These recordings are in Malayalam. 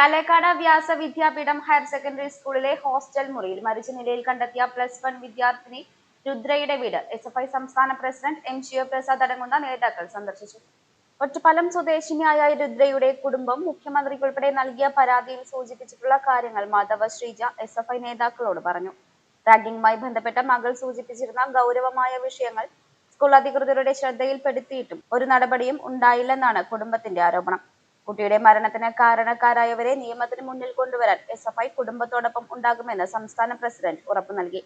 കലേക്കാട് വ്യാസ വിദ്യാപീഠം ഹയർ സെക്കൻഡറി സ്കൂളിലെ ഹോസ്റ്റൽ മുറിയിൽ മരിച്ച നിലയിൽ കണ്ടെത്തിയ പ്ലസ് വൺ വിദ്യാർത്ഥിനി രുദ്രയുടെ വീട്. എസ് എഫ് ഐ സംസ്ഥാന പ്രസിഡന്റ് എം ശിവപ്രസാദ് അടങ്ങുന്ന നേതാക്കൾ സന്ദർശിച്ചു. ഒറ്റപ്പാലം സ്വദേശിനിയായ രുദ്രയുടെ കുടുംബം മുഖ്യമന്ത്രി ഉൾപ്പെടെ നൽകിയ പരാതിയിൽ സൂചിപ്പിച്ചിട്ടുള്ള കാര്യങ്ങൾ Madhava Sreeja S F I നേതാക്കളോട് പറഞ്ഞു. റാഗിംഗുമായി ബന്ധപ്പെട്ട മകൾ സൂചിപ്പിച്ചിരുന്ന ഗൗരവമായ വിഷയങ്ങൾ സ്കൂൾ അധികൃതരുടെ ശ്രദ്ധയിൽപ്പെടുത്തിയിട്ടും ഒരു നടപടിയും ഉണ്ടായില്ലെന്നാണ് കുടുംബത്തിന്റെ ആരോപണം. കുട്ടിയുടെ മരണത്തിന് കാരണക്കാരായവരെ നിയമത്തിന് മുന്നിൽ കൊണ്ടുവരാൻ എസ് എഫ് ഐ കുടുംബത്തോടൊപ്പം ഉണ്ടാകുമെന്ന് സംസ്ഥാന പ്രസിഡന്റ് ഉറപ്പു നൽകി.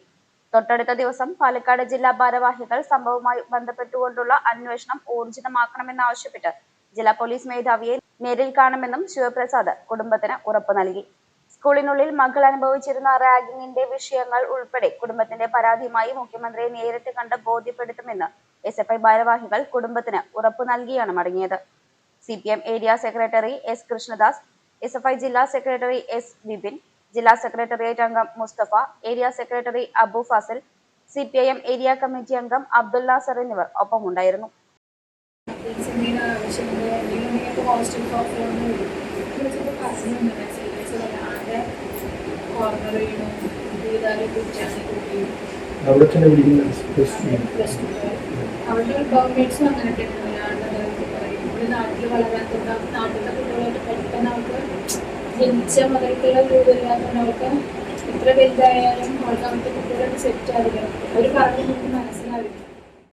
തൊട്ടടുത്ത ദിവസം പാലക്കാട് ജില്ലാ ഭാരവാഹികൾ സംഭവവുമായി ബന്ധപ്പെട്ടുകൊണ്ടുള്ള അന്വേഷണം ഊർജിതമാക്കണമെന്നാവശ്യപ്പെട്ട് ജില്ലാ പോലീസ് മേധാവിയെ നേരിൽ കാണുമെന്നും ശിവപ്രസാദ് കുടുംബത്തിന് ഉറപ്പു നൽകി. സ്കൂളിനുള്ളിൽ മകൾ അനുഭവിച്ചിരുന്ന റാഗിങ്ങിന്റെ വിഷയങ്ങൾ ഉൾപ്പെടെ കുടുംബത്തിന്റെ പരാതിയുമായി മുഖ്യമന്ത്രിയെ നേരിട്ട് കണ്ട് ബോധ്യപ്പെടുത്തുമെന്ന് എസ് എഫ് ഐ ഭാരവാഹികൾ കുടുംബത്തിന് ഉറപ്പു നൽകിയാണ് മടങ്ങിയത്. C P M area secretary S Krishnadas S F I ജില്ലാ സെക്രട്ടറി എസ് വിപിൻ ജില്ലാ സെക്രട്ടേറിയറ്റ് അംഗം Mustafa area secretary Abu Fazil C P I M area committee അംഗം അബ്ദുൽ നാസർ എന്നിവർ ഒപ്പമുണ്ടായിരുന്നു. അവിടെ തന്നെ വിളിക്കുന്ന അവരുടെ ഗവൺമെന്റ്സും തൊട്ട് നാട്ടിലെ കുട്ടികളായിട്ട് പെട്ടെന്ന് അവർക്ക് ജനിച്ച മുതൽക്കുള്ള രൂപമില്ലാത്തതുകൊണ്ട് അവർക്ക് എത്ര വലുതായാലും അവർക്ക് അവിടുത്തെ സെറ്റ് ആവില്ല അവർ പറഞ്ഞു നമുക്ക് മനസ്സിലാവും